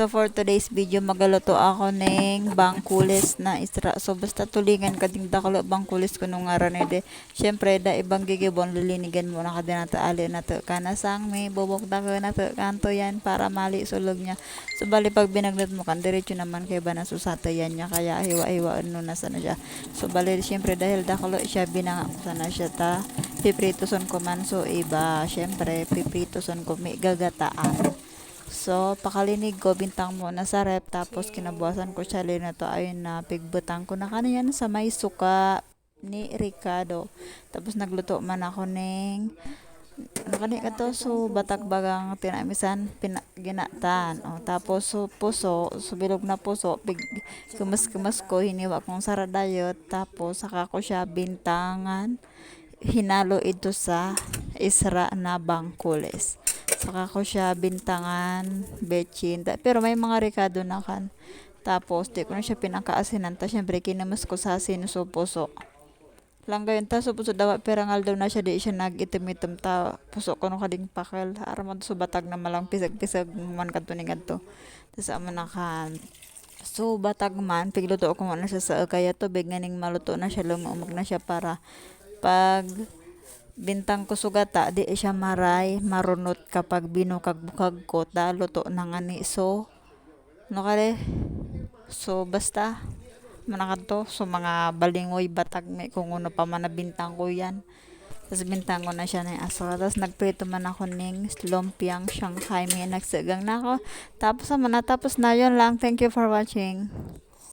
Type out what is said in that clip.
So for today's video magaluto ako ng bangkulis na isra. So basta tulingan ka ding dakalo bangkulis ko nung ngaran de. Syempre da ibang gigibon lilinigan mo na kada nato ali nato kana sang may bubok da ka nato kanto yan para mali sulog niya. So bali pag binaglat mo kan diretso naman kay ba nasusata yan niya kaya hiwa-hiwa ano na sana siya. So bali syempre dahil dakalo siya binanga ko sana siya ta pipritoson ko man so iba syempre pipritoson ko may gagataan. So, pakalinig ko, bintang mo na sa rep, tapos kinabukasan ko siya na to, ayun na, pigbutang ko na kanayan sa may suka ni Ricardo. Tapos nagluto man ako ng ano kani ka to so batak bagang tinamisan pina, ginatan. O tapos so puso so bilog na puso pig kumas kumas ko hiniwa kong saradayot tapos saka ko siya bintangan. Hinalo ito sa isra na bangkules saka ko siya bintangan bechin pero may mga rekado na kan. Tapos di ko na siya pinakaasinan ta syempre kinamas ko sa sinuso puso lang gayon ta so puso dawa perangal daw na siya di siya nag-itim-itim. Ta puso ko nung kading pakal aram so batag na malang pisag-pisag man kadto ni kadto. Tas amo na kan so batag man pigluto ko na siya sa kaya tubig nganing maluto na siya lumumog na siya para pag bintang ko sugata di siya maray marunot kapag binukag-bukag ko ta luto na nga ni. So no kare so basta manakan to? So mga balingoy batag may kung ano pa man na bintang ko yan. Tapos bintang ko na siya ng aso tapos nagprito man ako ng lumpiang Shanghai may nagsagang na ako. Tapos naman na tapos na yun lang. Thank you for watching